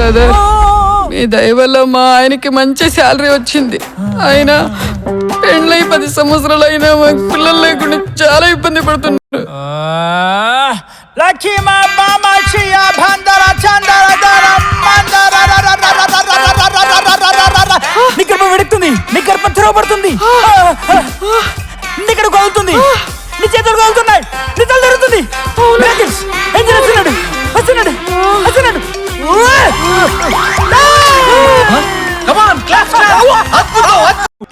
Brother మీ దయ వల్ల మా ఆయనకి మంచి శాలరీ వచ్చింది ఆయన పెళ్ళై పది సంవత్సరాలు అయినా మాకు పిల్లలు లేకుండా చాలా ఇబ్బంది పడుతున్నారు నీ గర్భం వెడుతుంది నీ గర్భం చేతులు కదులుతున్నాయి నీ తల జరుగుతుంది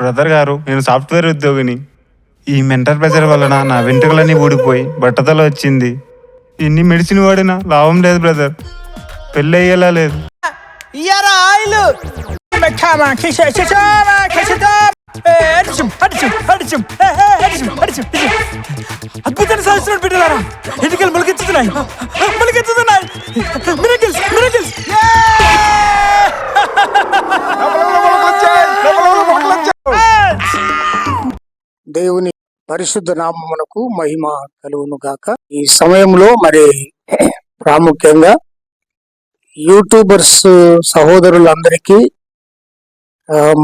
బ్రదర్ గారు నేను సాఫ్ట్వేర్ ఉద్యోగిని. ఈ మెంటల్ ప్రెషర్ వలన నా వెంట్రుకలన్నీ ఊడిపోయి బట్టతల వచ్చింది. ఎన్ని మెడిసిన్ వాడినా లాభం లేదు బ్రదర్. పెళ్ళి అయ్యేలా లేదు. ఇయరా ఆయిల్? మెకామా కిష కిషామా కిషదా అడిచం అడిచం అడిచం అడిచం అడిచం అద్భుతాన్ని సాధిస్తున్నాడు బిడ్డలారా. ఎన్నికలు మొలకెత్తుతున్నాయి మొలకెత్తుతున్నాయి మిరకిల్స్ మిరకిల్స్ దేవుని పరిశుద్ధ నామమునకు మహిమ కలుగును గాక ఈ సమయంలో మరి ప్రాముఖ్యంగా యూట్యూబర్స్ సహోదరులందరికీ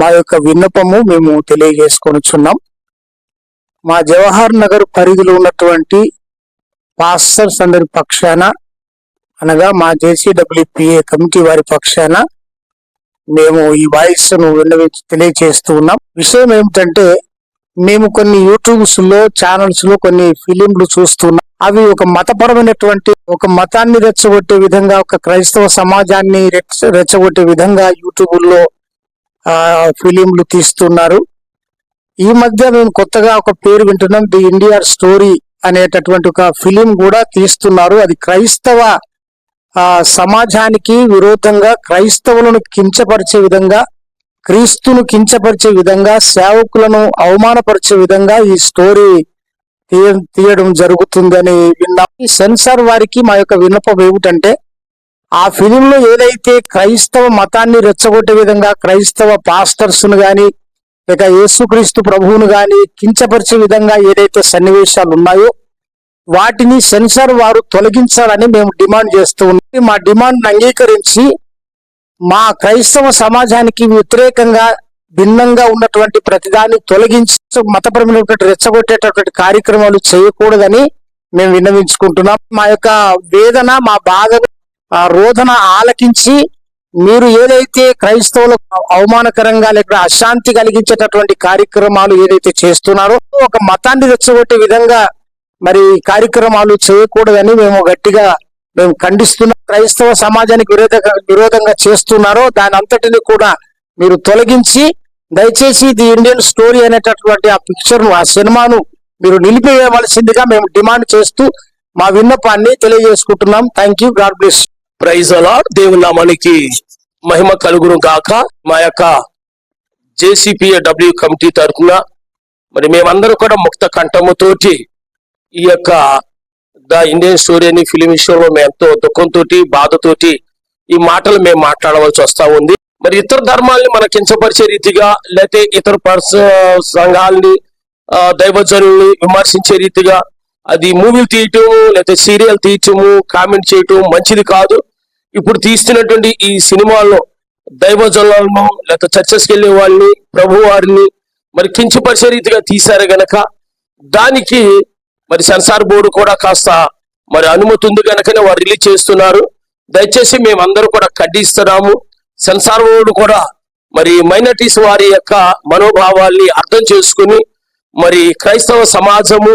మా యొక్క విన్నపము మేము తెలియజేసుకొనిచున్నాం. మా జవహర్ నగర్ పరిధిలో ఉన్నటువంటి పాస్టర్స్ అందరి పక్షాన అనగా మా జేసీడబ్ల్యూపిఏ కమిటీ వారి పక్షాన మేము ఈ వాయిస్ను విన్నవి తెలియజేస్తూ ఉన్నాం. విషయం ఏమిటంటే మేము కొన్ని యూట్యూబ్స్లో ఛానల్స్లో కొన్ని ఫిలింలు చూస్తున్నాం. అవి ఒక మతపరమైనటువంటి ఒక మతాన్ని రెచ్చగొట్టే విధంగా ఒక క్రైస్తవ సమాజాన్ని రెచ్చగొట్టే విధంగా యూట్యూబ్లో ఆ ఫిలింలు తీస్తున్నారు. ఈ మధ్య మేము కొత్తగా ఒక పేరు వింటున్నాం ది ఇండియా స్టోరీ అనేటటువంటి ఒక ఫిలిం కూడా తీస్తున్నారు. అది క్రైస్తవ ఆ సమాజానికి విరోధంగా క్రైస్తవులను కించపరిచే విధంగా క్రీస్తును కించపరిచే విధంగా సేవకులను అవమానపరిచే విధంగా ఈ స్టోరీ తీయ- తీయడం జరుగుతుందని విన్నాం. ఈ సెన్సార్ వారికి మా యొక్క విన్నపం ఏమిటంటే ఆ ఫిలింలో ఏదైతే క్రైస్తవ మతాన్ని రెచ్చగొట్టే విధంగా క్రైస్తవ పాస్టర్స్ను గాని లేక యేసుక్రీస్తు ప్రభువును గాని కించపరిచే విధంగా ఏదైతే సన్నివేశాలు ఉన్నాయో వాటిని సెన్సార్ వారు తొలగించాలని మేము డిమాండ్ చేస్తూ ఉన్నాం. మా డిమాండ్ అంగీకరించి మా క్రైస్తవ సమాజానికి వ్యతిరేకంగా భిన్నంగా ఉన్నటువంటి ప్రతిదాన్ని తొలగించి మతపరమైనటువంటి రెచ్చగొట్టేటటువంటి కార్యక్రమాలు చేయకూడదని మేము విన్నవించుకుంటున్నాం. మా యొక్క వేదన మా బాధను ఆ ఆలకించి మీరు ఏదైతే క్రైస్తవులకు అవమానకరంగా లేక అశాంతి కలిగించేటటువంటి కార్యక్రమాలు ఏదైతే చేస్తున్నారో ఒక మతాన్ని రెచ్చగొట్టే విధంగా మరి కార్యక్రమాలు చేయకూడదని మేము గట్టిగా మేము ఖండిస్తున్న క్రైస్తవ సమాజానికి విరోధంగా విరోధంగా చేస్తున్నారో దాని అంతటిని కూడా మీరు తొలగించి దయచేసి ది ఇండియన్ స్టోరీ అనేటటువంటి ఆ పిక్చర్ను ఆ సినిమాను మీరు నిలిపివేయవలసిందిగా మేము డిమాండ్ చేస్తూ మా విన్నపాన్ని తెలియజేసుకుంటున్నాం. Thank you. God bless praise అలా దేవుని నామానికి మహిమ కలుగును గాక. మా యొక్క జేసీపీఏడబ్ల్యూ కమిటీ తరఫున మరి మేమందరూ కూడా ముక్త కంఠముతోటి ఈ యొక్క ద ఇండియన్ స్టోరీ అని ఫిలిం విషయంలో మేము ఎంతో దుఃఖంతో బాధతోటి ఈ మాటలు మేము మాట్లాడవలసి వస్తా ఉంది. మరి ఇతర ధర్మాల్ని మన కించపరిచే రీతిగా లేకపోతే ఇతర పర్స సంఘాలని దైవజనుల్ని విమర్శించే రీతిగా అది మూవీలు తీయటము లేకపోతే సీరియల్ తీయటము కామెంట్ చేయటం మంచిది కాదు. ఇప్పుడు తీస్తున్నటువంటి ఈ సినిమాల్లో దైవజనులను లేకపోతే చర్చస్కి వెళ్ళే వాళ్ళని ప్రభు వారిని మరి కించపరిచే రీతిగా తీశారు గనక దానికి మరి సెన్సార్ బోర్డు కూడా కాస్త మరి అనుమతి ఉంది గనకనే వారు రిలీజ్ చేస్తున్నారు. దయచేసి మేమందరూ కూడా ఖండిస్తున్నాము. సెన్సార్ బోర్డు కూడా మరి మైనార్టీస్ వారి యొక్క మనోభావాల్ని అర్థం చేసుకుని మరి క్రైస్తవ సమాజము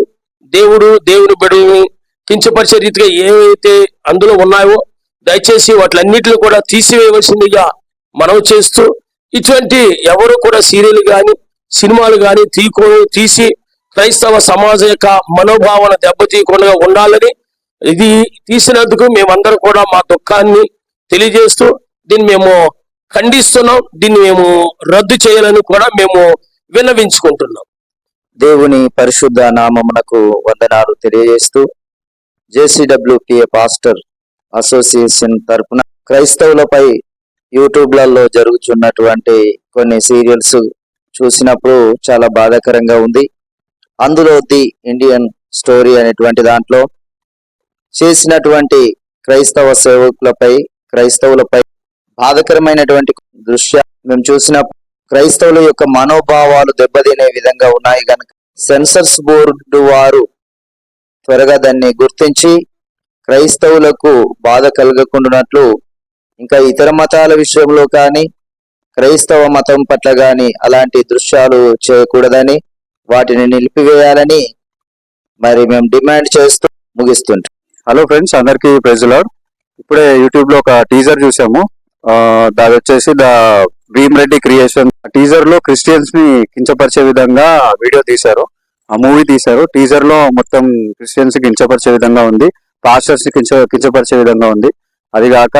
దేవుడు దేవుని బిడ్డల్ని కించపరిచే రీతిగా ఏవైతే అందులో ఉన్నాయో దయచేసి వాటిలన్నిటిని కూడా తీసివేయవలసిందిగా మనం చేస్తూ ఇటువంటి ఎవరు కూడా సీరియల్ గాని సినిమాలు గాని తీకో తీసి క్రైస్తవ సమాజం యొక్క మనోభావన దెబ్బతీయకుండా ఉండాలని ఇది తీసినందుకు మేమందరం కూడా మా దుఃఖాన్ని తెలియజేస్తూ దీన్ని మేము ఖండిస్తున్నాం దీన్ని మేము రద్దు చేయాలని కూడా మేము విన్నవించుకుంటున్నాం. దేవుని పరిశుద్ధ నామమునకు వందనాలు తెలియజేస్తూ జేసీడబ్ల్యూపిఏ పాస్టర్ అసోసియేషన్ తరపున క్రైస్తవులపై యూట్యూబ్లలో జరుగుతున్నటువంటి కొన్ని సీరియల్స్ చూసినప్పుడు చాలా బాధాకరంగా ఉంది. అందులో ది ఇండియన్ స్టోరీ అనేటువంటి దాంట్లో చేసినటువంటి క్రైస్తవ సేవకులపై క్రైస్తవులపై బాధకరమైనటువంటి దృశ్య మేము చూసిన క్రైస్తవుల యొక్క మనోభావాలు దెబ్బతినే విధంగా ఉన్నాయి కనుక సెన్సర్స్ బోర్డు వారు త్వరగా దాన్ని గుర్తించి క్రైస్తవులకు బాధ కలగకుండానట్లు ఇంకా ఇతర మతాల విషయంలో కానీ క్రైస్తవ మతం పట్ల కానీ అలాంటి దృశ్యాలు చేయకూడదని వాటిని నిలిపివేయాలని మరి మేము డిమాండ్ చేస్తూ ముగిస్తుంటాం. హలో ఫ్రెండ్స్ అందరికీ ప్రెజులర్ ఇప్పుడే యూట్యూబ్లో ఒక టీజర్ చూసాము. దాని వచ్చేసి ద భీమరెడ్డి క్రియేషన్. టీజర్లో క్రిస్టియన్స్ని కించపరిచే విధంగా వీడియో తీశారు. ఆ మూవీ తీశారు. టీజర్లో మొత్తం క్రిస్టియన్స్ కించపరిచే విధంగా ఉంది. పాస్టర్స్ని కించ కించపరిచే విధంగా ఉంది. అది కాక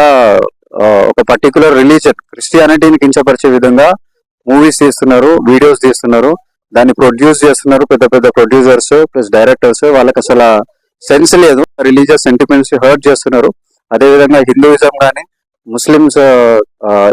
ఒక పర్టికులర్ రిలీజన్ క్రిస్టియానిటీని కించపరిచే విధంగా మూవీస్ తీస్తున్నారు వీడియోస్ తీస్తున్నారు. దాన్ని ప్రొడ్యూస్ చేస్తున్నారు పెద్ద పెద్ద ప్రొడ్యూసర్స్ ప్లస్ డైరెక్టర్స్ వాళ్ళకి అసలు సెన్స్ లేదు. రిలీజియస్ సెంటిమెంట్స్ హర్ట్ చేస్తున్నారు. అదే విధంగా హిందూయిజం కానీ ముస్లిమ్స్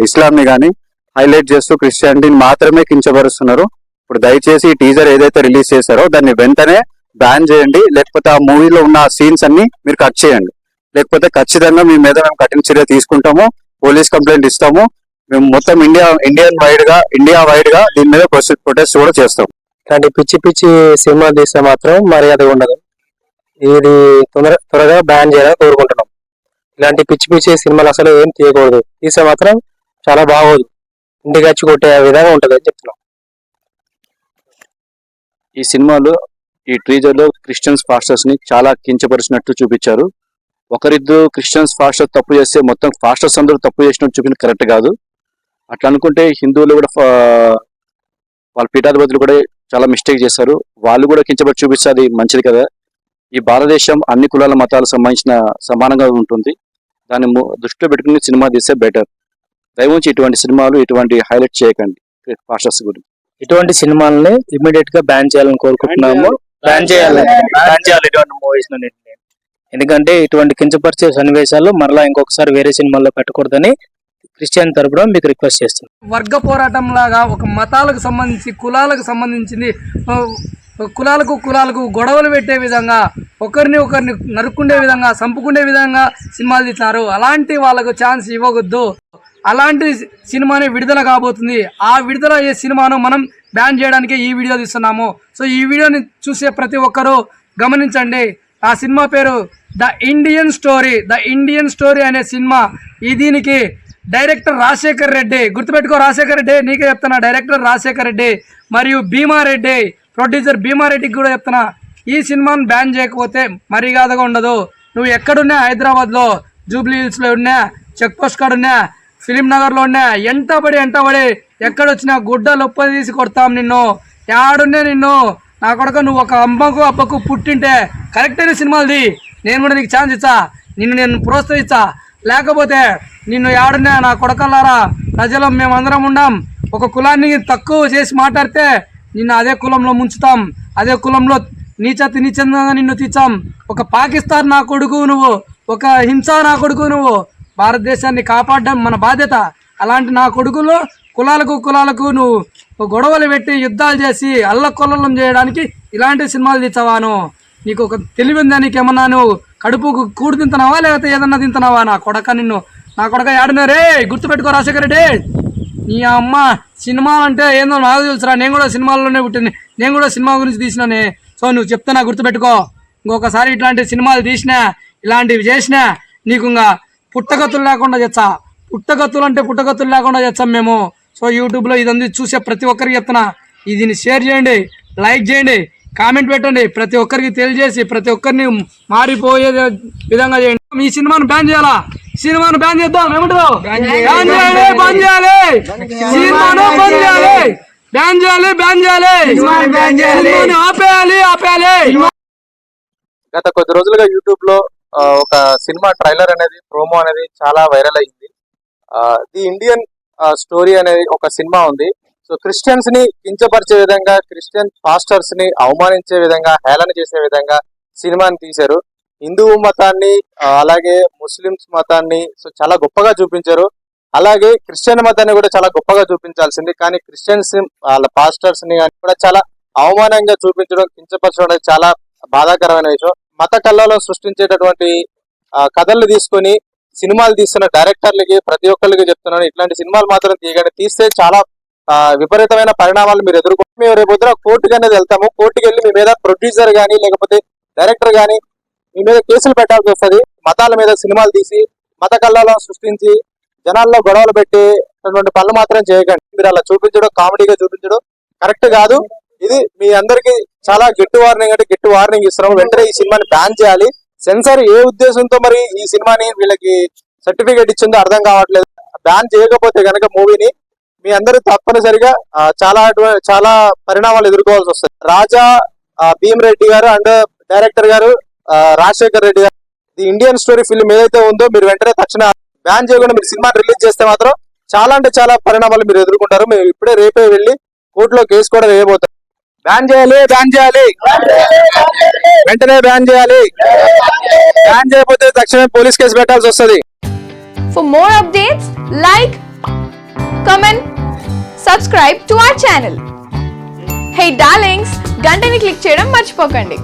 ఇస్లాంని కానీ హైలైట్ చేస్తూ క్రిస్టియానిటీని మాత్రమే కించపరుస్తున్నారు. ఇప్పుడు దయచేసి ఈ టీజర్ ఏదైతే రిలీజ్ చేశారో దాన్ని వెంటనే బ్యాన్ చేయండి. లేకపోతే ఆ మూవీలో ఉన్న సీన్స్ అన్ని మీరు కట్ చేయండి. లేకపోతే ఖచ్చితంగా మీ మీద మేము కఠిన చర్య తీసుకుంటాము. పోలీస్ కంప్లైంట్ ఇస్తాము. మేము మొత్తం ఇండియా ఇండియన్ వైడ్గా ఇండియా వైడ్గా దీని మీద ప్రొటెస్ట్ కూడా చేస్తాం. ఇట్లాంటి పిచ్చి పిచ్చి సినిమా తీస్తే మాత్రం మర్యాద ఉండదు. ఇది తొందర త్వరగా బ్యాన్ చేయాలని కోరుకుంటున్నాం. ఇలాంటి పిచ్చి పిచ్చి సినిమాలు అసలు ఏం తీయకూడదు. తీస్తే మాత్రం చాలా బాగోదు. ఇంటికి వచ్చి కొట్టే విధంగా ఉంటది అని చెప్తున్నాం. ఈ సినిమాలో ఈ ట్రీజర్లో క్రిస్టియన్స్ పాస్టర్స్ని చాలా కించపరిచినట్టు చూపించారు. ఒకరిద్దరు క్రిస్టియన్స్ పాస్టర్ తప్పు చేస్తే మొత్తం పాస్టర్స్ అందరూ తప్పు చేసినట్టు చూపించడం కరెక్ట్ కాదు. అట్లా అనుకుంటే హిందువులు కూడా వాళ్ళ పీఠాధిపతులు కూడా చాలా మిస్టేక్ చేశారు. వాళ్ళు కూడా కించపరిచి చూపిస్తే అది మంచిది కదా. ఈ భారతదేశం అన్ని కులాల మతాలకు సంబంధించిన సమానంగా ఉంటుంది. దాన్ని ము- దృష్టిలో పెట్టుకుని సినిమా తీస్తే బెటర్. దయవుంచి ఇటువంటి సినిమాలు ఇటువంటి హైలైట్ చేయకండి. పాస్టర్స్ గురించి. ఇటువంటి సినిమాలని ఇమీడియట్గా బ్యాన్ చేయాలని కోరుకుంటున్నాము. బ్యాన్ చేయాలి. బ్యాన్ చేయాలి ఇటువంటి మూవీస్ ఎందుకంటే ఇటువంటి కించపరిచే సన్నివేశాలు మరలా ఇంకొకసారి వేరే సినిమాల్లో పెట్టకూడదని క్రిస్టియన్ తరపున మీకు రిక్వెస్ట్ చేస్తున్నాం. వర్గ పోరాటం లాగా ఒక మతాలకు సంబంధించి కులాలకు సంబంధించింది కులాలకు కులాలకు గొడవలు పెట్టే విధంగా ఒకరిని ఒకరిని నరుక్కుండే విధంగా చంపుకునే విధంగా సినిమాలు తీస్తారు అలాంటి వాళ్ళకు ఛాన్స్ ఇవ్వకూడదు అలాంటి సినిమానే విడుదల కాబోతుంది. ఆ విడుదల అయ్యే సినిమాను మనం బ్యాన్ చేయడానికి ఈ వీడియో తీస్తున్నాము. సో ఈ వీడియోని చూసే ప్రతి ఒక్కరూ గమనించండి. ఆ సినిమా పేరు the Indian story the Indian story అనే సినిమా. ఈ దీనికి డైరెక్టర్ రాజశేఖర్ రెడ్డి గుర్తుపెట్టుకో రాజశేఖర్ రెడ్డి నీకే చెప్తున్నా డైరెక్టర్ రాజశేఖర్ రెడ్డి మరియు భీమారెడ్డి ప్రొడ్యూసర్ భీమారెడ్డికి కూడా చెప్తున్నా ఈ సినిమాను బ్యాన్ చేయకపోతే మర్యాదగా ఉండదు. నువ్వు ఎక్కడున్నా హైదరాబాద్లో జూబ్లీ హిల్స్లో ఉన్నా చెక్ పోస్ట్ కాడ ఉన్నా ఫిలిం నగర్లో ఉన్నా ఎంటబడి ఎంటబడి ఎక్కడొచ్చినా గుడ్డ లొప్ప తీసి కొడతాం నిన్ను. యాడున్నా నిన్ను. నా కొడుకు నువ్వు ఒక అమ్మకు అబ్బకు పుట్టింటే కరెక్ట్ అయిన సినిమాలది నేను కూడా నీకు ఛాన్స్ ఇచ్చా నిన్ను నేను ప్రోత్సహించా లేకపోతే నిన్ను యాడున్నా నా కొడకల్లారా? ప్రజలు మేమందరం ఉండం. ఒక కులాన్ని తక్కువ చేసి మాట్లాడితే నిన్ను అదే కులంలో ముంచుతాం. అదే కులంలో నీచ నీచంగా నిన్ను తీర్చాం. ఒక పాకిస్తాన్ నా కొడుకు నువ్వు. ఒక హింస నా కొడుకు నువ్వు. భారతదేశాన్ని కాపాడడం మన బాధ్యత. అలాంటి నా కొడుకులు కులాలకు కులాలకు నువ్వు గొడవలు పెట్టి యుద్ధాలు చేసి అల్లకొల్లం చేయడానికి ఇలాంటి సినిమాలు తీసావాను నీకు ఒక తెలివి ఉందా నీకేమన్నా నువ్వు కడుపుకు కూడు తింటున్నావా లేకపోతే ఏదన్నా తింటున్నావా? నా కొడక నిన్ను నా కొడక ఏడున్నా గుర్తుపెట్టుకో రాజశేఖర రెడ్డి. నీ అమ్మ సినిమా అంటే ఏందో నాకు తెలుసురా. నేను కూడా సినిమాల్లోనే పుట్టింది నేను కూడా సినిమా గురించి తీసినానే. సో నువ్వు చెప్తున్నా గుర్తుపెట్టుకో. ఇంకొకసారి ఇట్లాంటి సినిమాలు తీసినా ఇలాంటివి చేసినా నీకు ఇంకా పుట్టగతులు లేకుండా చేచ్చా పుట్టగతులు అంటే పుట్టగతులు లేకుండా చేస్తాం మేము. సో యూట్యూబ్లో ఇదంతా చూసే ప్రతి ఒక్కరికి చెప్తున్నా. ఇదిని షేర్ చేయండి లైక్ చేయండి. కామెంట్ పెట్టండి. ప్రతి ఒక్కరికి తెలియజేసి ప్రతి ఒక్కరిని మారిపోయే విధంగా చేయండి. ఈ సినిమాను బ్యాన్ చేయాలా? సినిమాను బ్యాన్ చేద్దాం. ఏమంటారు బ్యాన్ చేయాలి. బ్యాన్ చేయాలి సినిమాను బ్యాన్ చేయాలి. బ్యాన్ చేయాలి బ్యాన్ చేయాలి. సినిమాని ఆపేయాలి ఆపేయాలి. గత కొద్ది రోజులుగా యూట్యూబ్లో ఒక సినిమా ట్రైలర్ అనేది ప్రోమో అనేది చాలా వైరల్ అయింది ఆ, ది ఇండియన్ స్టోరీ అనేది ఒక సినిమా ఉంది. సో క్రిస్టియన్స్ని కించపరిచే విధంగా క్రిస్టియన్ పాస్టర్స్ని అవమానించే విధంగా హేళన చేసే విధంగా సినిమాని తీశారు. హిందూ మతాన్ని అలాగే ముస్లిమ్స్ మతాన్ని సో చాలా గొప్పగా చూపించారు. అలాగే క్రిస్టియన్ మతాన్ని కూడా చాలా గొప్పగా చూపించాల్సింది. కానీ క్రిస్టియన్స్ వాళ్ళ పాస్టర్స్ని కానీ కూడా చాలా అవమానంగా చూపించడం కించపరచడం చాలా బాధాకరమైన విషయం. మత కల్లోలం సృష్టించేటటువంటి కథలు తీసుకొని సినిమాలు తీస్తున్న డైరెక్టర్లకి ప్రతి ఒక్కరికి చెప్తున్నాను. ఇట్లాంటి సినిమాలు మాత్రం తీయకండి. తీస్తే చాలా విపరీతమైన పరిణామాలు మీరు ఎదుర్కొంటే మేము రేపు పొద్దున కోర్టుకి అనేది వెళ్తాము. కోర్టుకి వెళ్ళి మీ మీద ప్రొడ్యూసర్ కానీ లేకపోతే డైరెక్టర్ కానీ మీ మీద కేసులు పెట్టాల్సి వస్తుంది. మతాల మీద సినిమాలు తీసి మత కళ్ళాలను సృష్టించి జనాల్లో గొడవలు పెట్టి అటువంటి పనులు మాత్రం చేయకండి. మీరు అలా చూపించడం కామెడీగా చూపించడం కరెక్ట్ కాదు. ఇది మీ అందరికి చాలా గిట్టు వార్నింగ్ అంటే గిట్టు వార్నింగ్ ఇస్తున్నాము. వెంటనే ఈ సినిమాని బ్యాన్ చేయాలి. సెన్సార్ ఏ ఉద్దేశంతో మరి ఈ సినిమాని వీళ్ళకి సర్టిఫికేట్ ఇచ్చిందో అర్థం కావట్లేదు. బ్యాన్ చేయకపోతే కనుక మూవీని మీ అందరూ తప్పనిసరిగా చాలా చాలా పరిణామాలు ఎదుర్కోవాల్సి వస్తుంది రాజా భీమరెడ్డి రెడ్డి గారు అండ్ డైరెక్టర్ గారు రాజశేఖర్ రెడ్డి గారు. ది ఇండియన్ స్టోరీ ఫిల్మ్ ఏదైతే ఉందో మీరు వెంటనే తక్షణ బ్యాన్ చేయకుండా మీరు సినిమా రిలీజ్ చేస్తే మాత్రం చాలా అంటే చాలా పరిణామాలు మీరు ఎదుర్కొంటారు. మీరు ఇప్పుడే రేపే వెళ్ళి కోర్టులో కేసు కూడా వేయబోతారు బ్యాన్ చేయాలి బ్యాన్ చేయాలి. వెంటనే బ్యాన్ చేయాలి. బ్యాన్ చేయకపోతే తక్షణమే పోలీస్ కేసు పెట్టాల్సి వస్తుంది. For more updates like comment subscribe to our channel hey darlings గంటని click చేయడం మర్చిపోకండి